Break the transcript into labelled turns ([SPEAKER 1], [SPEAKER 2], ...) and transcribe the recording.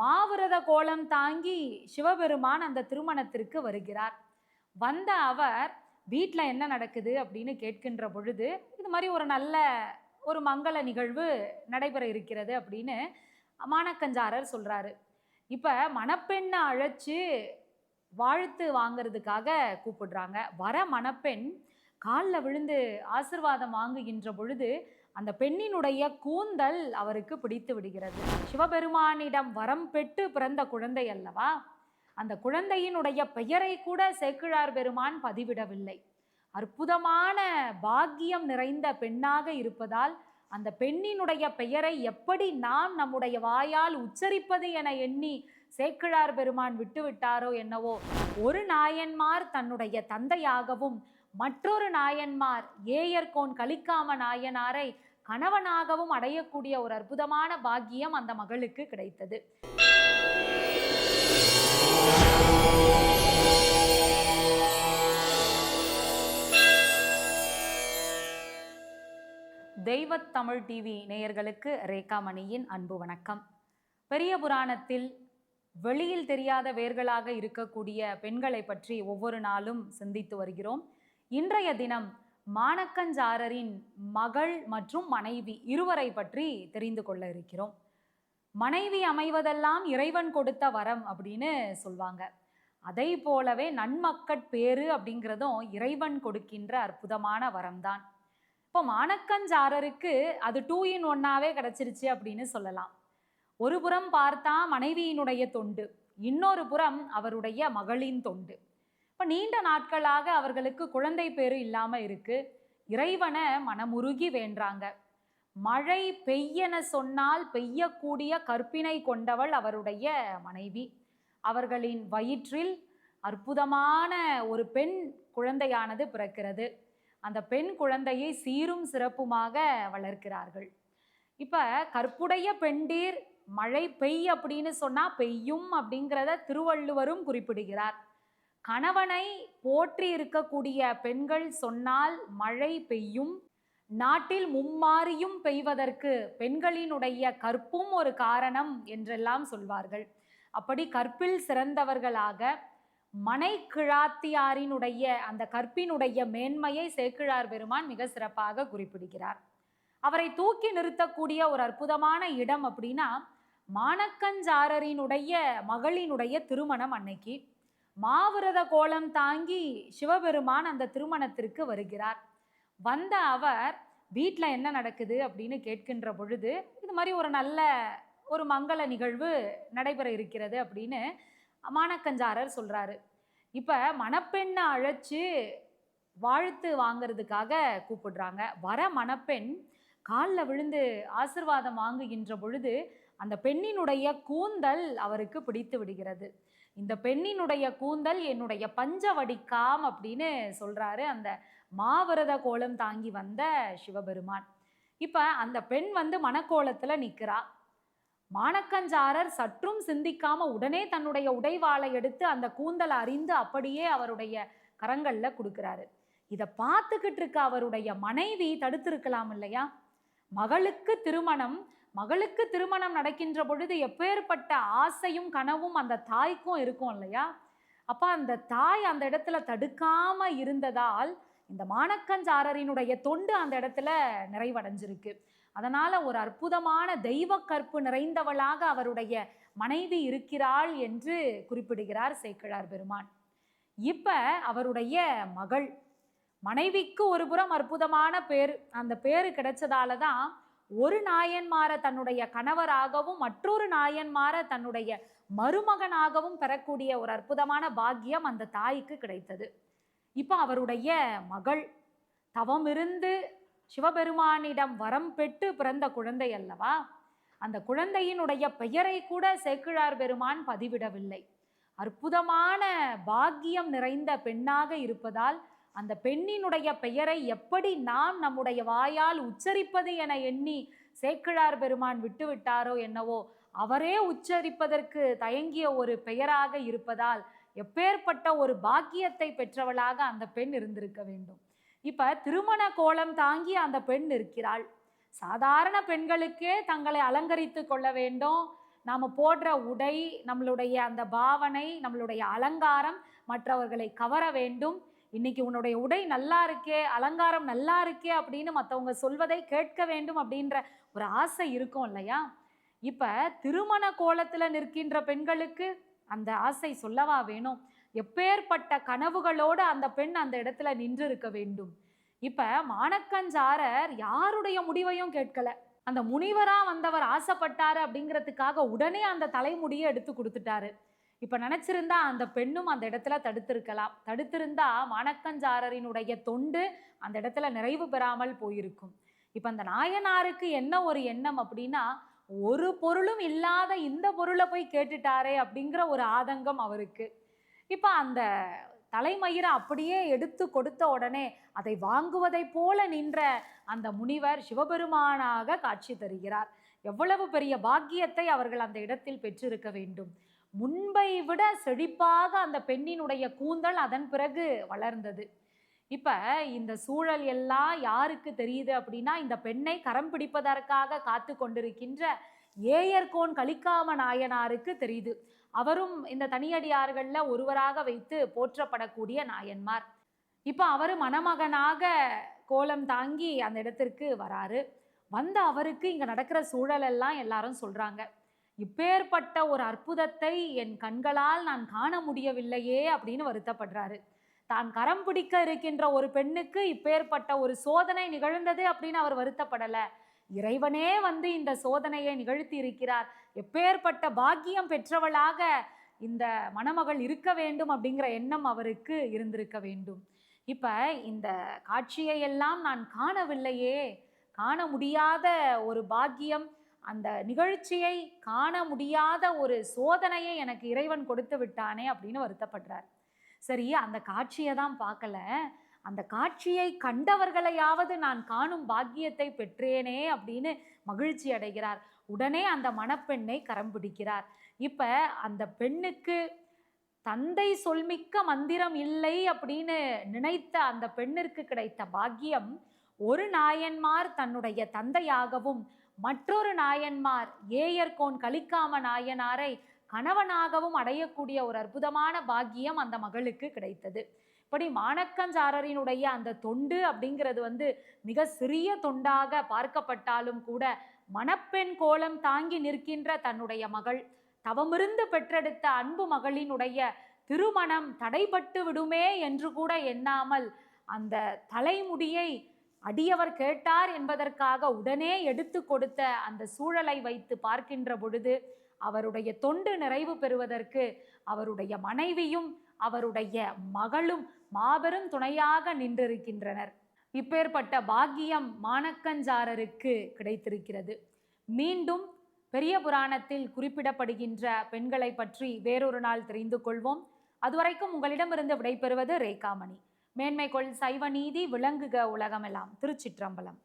[SPEAKER 1] மாவிரத கோலம் தாங்கி சிவபெருமான் அந்த திருமணத்திற்கு வருகிறார். வந்த அவர் வீட்டில் என்ன நடக்குது? அப்படின்னு கேட்கின்ற பொழுது இது மாதிரி ஒரு நல்ல ஒரு மங்கள நிகழ்வு நடைபெற இருக்கிறது அப்படின்னு மானக்கஞ்சாரர் சொல்கிறாரு இப்போ மணப்பெண்ணை அழைச்சு வாழ்த்து வாங்குறதுக்காக கூப்பிடுறாங்க. வர மணப்பெண் காலில் விழுந்து ஆசிர்வாதம் வாங்குகின்ற பொழுது அந்த பெண்ணினுடைய கூந்தல் அவருக்கு பிடித்து விடுகிறது. சிவபெருமானிடம் வரம் பெற்று பிறந்த குழந்தை அல்லவா? அந்த குழந்தையினுடைய பெயரை கூட சேக்கிழார் பெருமான் பதிவிடவில்லை. அற்புதமான பாக்கியம் நிறைந்த பெண்ணாக இருப்பதால் அந்த பெண்ணினுடைய பெயரை எப்படி நாம் நம்முடைய வாயால் உச்சரிப்பது என எண்ணி சேக்கிழார் பெருமான் விட்டுவிட்டாரோ என்னவோ ஒரு நாயன்மார் தன்னுடைய தந்தையாகவும் மற்றொரு நாயன்மார் ஏயர்கோன் கலிக்காம நாயனாரை கணவனாகவும் அடையக்கூடிய ஒரு அற்புதமான பாக்கியம் அந்த மகளுக்கு கிடைத்தது. தெய்வத் தமிழ் டிவி நேயர்களுக்கு ரேகாமணியின் அன்பு வணக்கம். பெரிய புராணத்தில் வெளியில் தெரியாத வேர்களாக இருக்கக்கூடிய பெண்களை பற்றி ஒவ்வொரு நாளும் சிந்தித்து வருகிறோம். இன்றைய தினம் மாணக்கஞ்சாரரின் மகள் மற்றும் மனைவி இருவரை பற்றி தெரிந்து கொள்ள இருக்கிறோம். மனைவி அமைவதெல்லாம் இறைவன் கொடுத்த வரம் அப்படின்னு சொல்வாங்க. அதை போலவே நன்மக்கட் பேரு அப்படிங்கிறதும் இறைவன் கொடுக்கின்ற அற்புதமான வரம்தான். இப்போ மாணக்கஞ்சாரருக்கு அது டூ இன் ஒன்னாவே கிடைச்சிருச்சு அப்படின்னு சொல்லலாம். ஒரு புறம் பார்த்தா மனைவியினுடைய தொண்டு இன்னொரு புறம் அவருடைய மகளின் தொண்டு. இப்போ நீண்ட நாட்களாக அவர்களுக்கு குழந்தை பேரு இல்லாமல் இருக்கு. இறைவனை மனமுருகி வேண்டாங்க. மழை பெய்யென சொன்னால் பெய்யக்கூடிய கற்பினை கொண்டவள் அவருடைய மனைவி. அவர்களின் வயிற்றில் அற்புதமான ஒரு பெண் குழந்தையானது பிறக்கிறது. அந்த பெண் குழந்தையை சீரும் சிறப்புமாக வளர்க்கிறார்கள். இப்போ கற்புடைய பெண்டீர் மழை பெய் அப்படின்னு சொன்னால் பெய்யும் அப்படிங்கிறத திருவள்ளுவரும் குறிப்பிடுகிறார். கணவனை போற்றி இருக்கக்கூடிய பெண்கள் சொன்னால் மழை பெய்யும். நாட்டில் மும்மாறியும் பெய்வதற்கு பெண்களினுடைய கற்பும் ஒரு காரணம் என்றெல்லாம் சொல்வார்கள். அப்படி கற்பில் சிறந்தவர்களாக மனை கிழாத்தியாரினுடைய அந்த கற்பினுடைய மேன்மையை சேக்கிழார் பெருமான் மிக சிறப்பாக குறிப்பிடுகிறார். அவரை தூக்கி நிறுத்தக்கூடிய ஒரு அற்புதமான இடம் அப்படின்னா மானக்கஞ்சாரரினுடைய மகளினுடைய திருமணம் அன்னைக்கு. மாவிரத கோலம் தாங்கி சிவபெருமான் அந்த திருமணத்திற்கு வருகிறார். வந்த அவர் வீட்டில் என்ன நடக்குது? அப்படின்னு கேட்கின்ற பொழுது இது மாதிரி ஒரு நல்ல ஒரு மங்கள நிகழ்வு நடைபெற இருக்கிறது அப்படின்னு மானக்கஞ்சாரர் சொல்கிறாரு இப்போ மணப்பெண்ணை அழைச்சு வாழ்த்து வாங்குறதுக்காக கூப்பிடுறாங்க. வர மணப்பெண் காலில் விழுந்து ஆசிர்வாதம் வாங்குகின்ற பொழுது அந்த பெண்ணினுடைய கூந்தல் அவருக்கு பிடித்து விடுகிறது. இந்த பெண்ணினுடைய கூந்தல் என்னுடைய பஞ்சவடிக்காம் அப்படின்னு சொல்றாரு. அந்த மாவிரத கோலம் தாங்கி வந்த சிவபெருமான். இப்ப அந்த பெண் வந்து மணக்கோலத்தில் நிற்கிறா மானக்கஞ்சாரர் சற்றும் சிந்திக்காம உடனே தன்னுடைய உடைவாளை எடுத்து அந்த கூந்தலை அறிந்து அப்படியே அவருடைய கரங்கள்ல கொடுக்கிறாரு. இதை பார்த்துக்கிட்டு இருக்க அவருடைய மனைவி தடுத்திருக்கலாம் இல்லையா? மகளுக்கு திருமணம் மகளுக்கு திருமணம் நடக்கின்ற பொழுது எப்பேற்பட்ட ஆசையும் கனவும் அந்த தாய்க்கும் இருக்கும் இல்லையா? அப்போ அந்த தாய் அந்த இடத்துல தடுக்காம இருந்ததால் இந்த மானக்கஞ்சாரரினுடைய தொண்டு அந்த இடத்துல நிறைவடைஞ்சிருக்கு. அதனால ஒரு அற்புதமான தெய்வ கற்பு நிறைந்தவளாக அவருடைய மனைவி இருக்கிறாள் என்று குறிப்பிடுகிறார் சேக்கிழார் பெருமான். இப்ப அவருடைய மகள் மனைவிக்கு ஒரு புறம் அற்புதமான பேர் அந்த பேரு கிடைச்சதால தான் ஒரு நாயன்மார தன்னுடைய கணவராகவும் மற்றொரு நாயன்மார தன்னுடைய மருமகனாகவும் பெறக்கூடிய ஒரு அற்புதமான பாக்கியம் அந்த தாய்க்கு கிடைத்தது. இப்போ அவருடைய மகள் தவமிருந்து சிவபெருமானிடம் வரம் பெற்று பிறந்த குழந்தை அல்லவா? அந்த குழந்தையினுடைய பெயரை கூட சேக்கிழார் பெருமான் பதிவிடவில்லை. அற்புதமான பாக்கியம் நிறைந்த பெண்ணாக இருப்பதால் அந்த பெண்ணினுடைய பெயரை எப்படி நாம் நம்முடைய வாயால் உச்சரிப்பது என எண்ணி சேக்கிழார் பெருமான் விட்டுவிட்டாரோ என்னவோ அவரே உச்சரிப்பதற்கு தயங்கிய ஒரு பெயராக இருப்பதால் எப்பேற்பட்ட ஒரு பாக்கியத்தை பெற்றவளாக அந்த பெண் இருந்திருக்க வேண்டும். இப்ப திருமண கோலம் தாங்கி அந்த பெண் இருக்கிறாள் சாதாரண பெண்களுக்கே தங்களை அலங்கரித்து கொள்ள வேண்டும். நாம் போடுற உடை நம்மளுடைய அந்த பாவனை நம்மளுடைய அலங்காரம் மற்றவர்களை கவர வேண்டும். இன்னைக்கு உன்னுடைய உடை நல்லா இருக்கே அலங்காரம் நல்லா இருக்கே அப்படின்னு மற்றவங்க சொல்வதை கேட்க வேண்டும் அப்படின்ற ஒரு ஆசை இருக்கும் இல்லையா? இப்ப திருமண கோலத்துல நிற்கின்ற பெண்களுக்கு அந்த ஆசை சொல்லவா வேணும்? எப்பேற்பட்ட கனவுகளோடு அந்த பெண் அந்த இடத்துல நின்று இருக்க வேண்டும்? இப்ப மாணக்கஞ்சாரர் யாருடைய முடிவையும் கேட்கல. அந்த முனிவரா வந்தவர் ஆசைப்பட்டாரு அப்படிங்கிறதுக்காக உடனே அந்த தலைமுடியை எடுத்து கொடுத்துட்டாரு. இப்போ நினச்சிருந்தா அந்த பெண்ணும் அந்த இடத்துல தடுத்திருக்கலாம். தடுத்திருந்தா மணக்கஞ்சாரரினுடைய தொண்டு அந்த இடத்துல நிறைவு பெறாமல் போயிருக்கும். இப்போ அந்த நாயனாருக்கு என்ன ஒரு எண்ணம் அப்படின்னா ஒரு பொருளும் இல்லாத இந்த பொருளை போய் கேட்டுட்டாரே அப்படிங்கிற ஒரு ஆதங்கம் அவருக்கு. இப்போ அந்த தலைமயிரை அப்படியே எடுத்து கொடுத்த உடனே அதை வாங்குவதைப் போல நின்ற அந்த முனிவர் சிவபெருமானாக காட்சி தருகிறார். எவ்வளவு பெரிய பாக்கியத்தை அவர்கள் அந்த இடத்தில் பெற்றிருக்க வேண்டும். முன்பை விட செழிப்பாக அந்த பெண்ணினுடைய கூந்தல் அதன் பிறகு வளர்ந்தது. இப்ப இந்த சூழல் எல்லாம் யாருக்கு தெரியுது அப்படின்னா இந்த பெண்ணை கரம் பிடிப்பதற்காக காத்து கொண்டிருக்கின்ற ஏயர்கோன் கலிக்காம நாயனாருக்கு தெரியுது. அவரும் இந்த தனியடியார்கள்ல ஒருவராக வைத்து போற்றப்படக்கூடிய நாயன்மார். இப்ப அவர் மணமகனாக கோலம் தாங்கி அந்த இடத்திற்கு வராரு. வந்த அவருக்கு இங்க நடக்கிற சூழல் எல்லாம் எல்லாரும் சொல்றாங்க. இப்பேற்பட்ட ஒரு அற்புதத்தை என் கண்களால் நான் காண முடியவில்லையே அப்படின்னு வருத்தப்படுறாரு. தான் கரம் பிடிக்க இருக்கின்ற ஒரு பெண்ணுக்கு இப்பேற்பட்ட ஒரு சோதனை நிகழ்ந்தது அப்படின்னு அவர் வருத்தப்படல. இறைவனே வந்து இந்த சோதனையை நிகழ்த்தி இருக்கிறார். எப்பேற்பட்ட பாக்கியம் பெற்றவளாக இந்த மணமகள் இருக்க வேண்டும் அப்படிங்கிற எண்ணம் அவருக்கு இருந்திருக்க வேண்டும். இப்ப இந்த காட்சியை எல்லாம் நான் காணவில்லையே. காண முடியாத ஒரு பாக்கியம் அந்த நிகழ்ச்சியை காண முடியாத ஒரு சோதனையை எனக்கு இறைவன் கொடுத்து விட்டானே அப்படின்னு வருத்தப்படுறார். சரி அந்த காட்சியை தான் பார்க்கல. அந்த காட்சியை கண்டவர்களையாவது நான் காணும் பாக்கியத்தை பெற்றேனே அப்படின்னு மகிழ்ச்சி அடைகிறார். உடனே அந்த மணப்பெண்ணை கரம் பிடிக்கிறார். இப்போ அந்த பெண்ணுக்கு தந்தை சொல்மிக்க மந்திரம் இல்லை அப்படின்னு நினைத்த அந்த பெண்ணிற்கு கிடைத்த பாக்கியம் ஒரு நாயன்மார் தன்னுடைய தந்தையாகவும் மற்றொரு நாயன்மார் ஏயர்கோன் கலிக்காம நாயனாரை கணவனாகவும் அடையக்கூடிய ஒரு அற்புதமான பாக்கியம் அந்த மகளுக்கு கிடைத்தது. இப்படி மாணக்கஞ்சாரரினுடைய அந்த தொண்டு அப்படிங்கிறது வந்து மிக சிறிய தொண்டாக பார்க்கப்பட்டாலும் கூட மணப்பெண் கோலம் தாங்கி நிற்கின்ற தன்னுடைய மகள் தவமிருந்து பெற்றெடுத்த அன்பு மகளினுடைய திருமணம் தடைபட்டு விடுமே என்று கூட எண்ணாமல் அந்த தலைமுடியை அடியவர் கேட்டார் என்பதற்காக உடனே எடுத்து கொடுத்த அந்த சூழலை வைத்து பார்க்கின்ற பொழுது அவருடைய தொண்டு நிறைவு பெறுவதற்கு அவருடைய மனைவியும் அவருடைய மகளும் மாபெரும் துணையாக நின்றிருக்கின்றனர். இப்பேற்பட்ட பாக்கியம் மாணக்கஞ்சாரருக்கு கிடைத்திருக்கிறது. மீண்டும் பெரிய புராணத்தில் குறிப்பிடப்படுகின்ற பெண்களை பற்றி வேறொரு நாள் தெரிந்து கொள்வோம். அதுவரைக்கும் உங்களிடமிருந்து விடைபெறுவது ரேகாமணி. மேன்மை கொள் சைவ நீதி விளங்குக உலகமெல்லாம் திருச்சிற்றம்பலம்.